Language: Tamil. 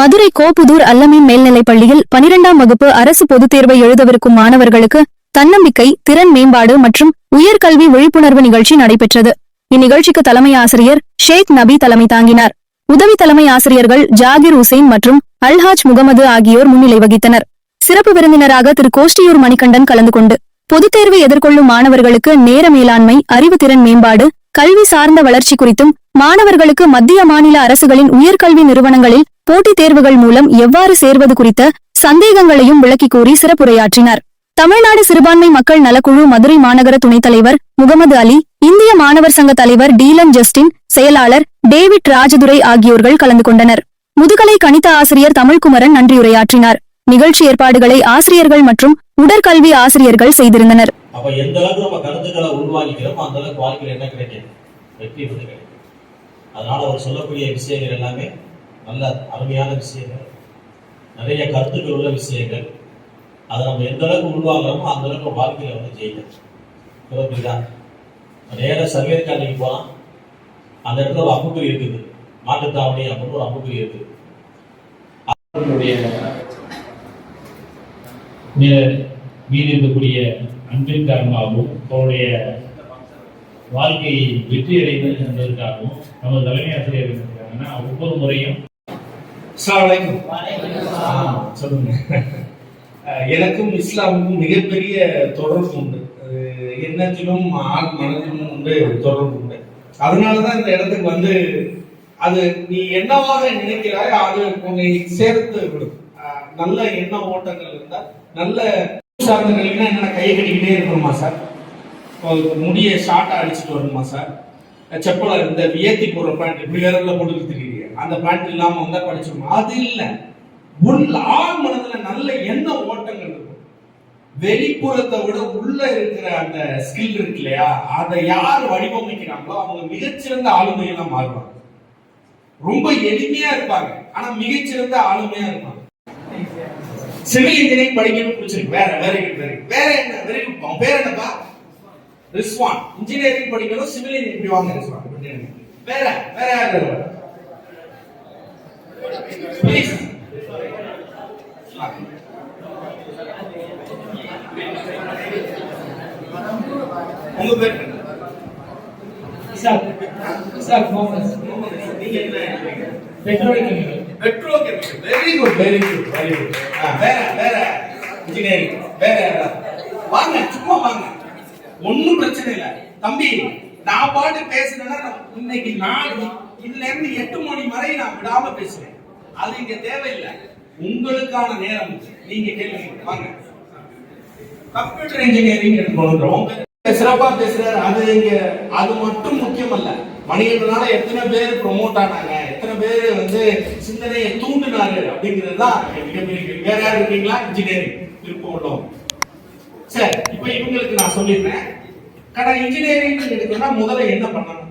மதுரை கோபுதூர் அல்லமீன் மேல்நிலைப் பள்ளியில் பனிரெண்டாம் வகுப்பு அரசு பொதுத் தேர்வை எழுதவிருக்கும் மாணவர்களுக்கு தன்னம்பிக்கை திறன் மேம்பாடு மற்றும் உயர்கல்வி விழிப்புணர்வு நிகழ்ச்சி நடைபெற்றது. இந்நிகழ்ச்சிக்கு தலைமை ஆசிரியர் ஷேக் நபி தலைமை தாங்கினார். உதவி தலைமை ஆசிரியர்கள் ஜாகிர் உசைன் மற்றும் அல்ஹாஜ் முகமது ஆகியோர் முன்னிலை வகித்தனர். சிறப்பு விருந்தினராக திரு கோஷ்டியூர் மணிகண்டன் கலந்து கொண்டு பொதுத் தேர்வை எதிர்கொள்ளும் மாணவர்களுக்கு நேர மேலாண்மை அறிவுத்திறன் மேம்பாடு கல்வி சார்ந்த வளர்ச்சி குறித்தும் மாணவர்களுக்கு மத்திய மாநில அரசுகளின் உயர்கல்வி நிறுவனங்களில் போட்டித் தேர்வுகள் மூலம் எவ்வாறு சேர்வது குறித்த சந்தேகங்களையும் விளக்கிக் கூறி சிறப்புரையாற்றினார். தமிழ்நாடு சிறுபான்மை மக்கள் நலக்குழு மதுரை மாநகர துணைத் தலைவர் முகமது அலி இந்திய மாணவர் சங்க தலைவர் டீலன் ஜஸ்டின் செயலாளர் டேவிட் ராஜதுரை ஆகியோர்கள் கலந்து கொண்டனர். முதுகலை கணித ஆசிரியர் தமிழ்குமரன் நன்றியுரையாற்றினார். நிகழ்ச்சி ஏற்பாடுகளை ஆசிரியர்கள் மற்றும் உடற்கல்வி ஆசிரியர்கள் செய்திருந்தனர். அப்ப எந்த அளவுக்கு நம்ம கருத்துக்களை உருவாக்கிக்கிறோமோ அந்த அளவுக்கு வாழ்க்கையில் என்ன கிடைக்கும் வெற்றி வந்து கிடைக்கும் அதனால அவர் சொல்லக்கூடிய விஷயங்கள் எல்லாமே நல்ல அருமையான விஷயங்கள் நிறைய கருத்துக்கள் உள்ள விஷயங்கள். அதை நம்ம எந்த அளவுக்கு உருவாக்குறோமோ அந்த அளவுக்கு வாழ்க்கையில வந்து ஜெயிக்கும் புரியுதா நேர சர்வே காலைக்கு போகலாம் அந்த இடத்துல ஒரு அம்புக்குறி இருக்குது. மாட்டுத்தாவணி அப்படின்னு ஒரு அம்புக்குறி இருக்குது. அவர்களுடைய மீது இருக்கக்கூடிய அன்பின் காரணமாகவும் அவருடைய வாழ்க்கையை வெற்றி அடைந்தது என்பதற்காகவும் நமது தலைமை ஆசிரியர் ஒவ்வொரு முறையும் சொல்லுங்க. எனக்கும் இஸ்லாமுக்கும் மிகப்பெரிய தொடர்பு உண்டு. அது எண்ணத்திலும் ஆள் மனதிலும் உண்டு தொடர்பு உண்டு. அதனாலதான் இந்த இடத்துக்கு வந்து அது நீ என்னவாக நினைக்கிறாய் அது உன்னை சேர்த்து விடும். நல்ல எண்ண ஓட்டங்கள் இருந்தா நல்ல சார்ந்த கல்வினா என்ன கை கட்டிக்கிட்டே இருக்கணுமா சார்? ஒரு முடியை ஷார்ட்டா அடிச்சுட்டு வரணுமா சார்? செப்பலை இந்த வியத்தி போடுற பேண்ட் இப்படி வேற போட்டுட்டு தெரியும் அந்த பேண்ட் இல்லாம வந்தா படிச்சோம் அது இல்லை. உள்ள ஆழ் மனதுல நல்ல எண்ண ஓட்டங்கள் இருக்கும். வெளிப்புறத்தை விட உள்ள இருக்கிற அந்த ஸ்கில் இருக்கு இல்லையா? அதை யார் வடிவமைக்கிறாங்களோ அவங்க மிகச்சிறந்த ஆளுமையெல்லாம் மாறுவாங்க. ரொம்ப எளிமையா இருப்பாங்க. ஆனா மிகச்சிறந்த ஆளுமையா இருப்பாங்க. சிவில் இன்ஜினியரிங் படிக்கணும்னு பிடிச்சிருக்கு. வேற வெரி குட் வெரி வேற என்ன? வெரி குட் உன் பேர் என்னப்பா? ரிஸ்வான். இன்ஜினியரிங் படிக்கணும் சிவில் இன்ஜினியரிங் வாங்க ரிஸ்வான். வேற வேற யாரு உங்க பேர்? இசாக். இசாக் முகமது. நீங்க என்ன petroleum petrochemical very good very good very good வேற வேற. இன்ஜினியரிங் வேற? வாங்க சும்மா வாங்க. ஒண்ணும் பிரச்சனை இல்ல. தம்பி நான் பாட்டு பேசுனேன்னா நான் இன்னைக்கு நான் இதுல இருந்து எட்டு மணி வரை நான் விடாம பேசுவேன். அது இங்க தேவையில்லை. உங்களுக்கான நேரம். நீங்க கேள்வி வாங்க. கம்ப்யூட்டர் இன்ஜினியரிங் எடுக்கணும் சிறப்பா பேசுறாரு. அது இங்க அது மட்டும் முக்கியம் அல்ல மனிதனால எத்தனை பேர் ப்ரொமோட் ஆனாங்க? எத்தனை பேர் வந்து சிந்தனையை தூண்டினாரு அப்படிங்கிறது தான் மிகப்பெரிய வேற யார் இருக்கீங்களா? இன்ஜினியரிங் விருப்பம் சரி இப்போ இவங்களுக்கு நான் சொல்லிடுறேன். கடை இன்ஜினியரிங் எடுக்கணும்னா முதல்ல என்ன பண்ணணும்?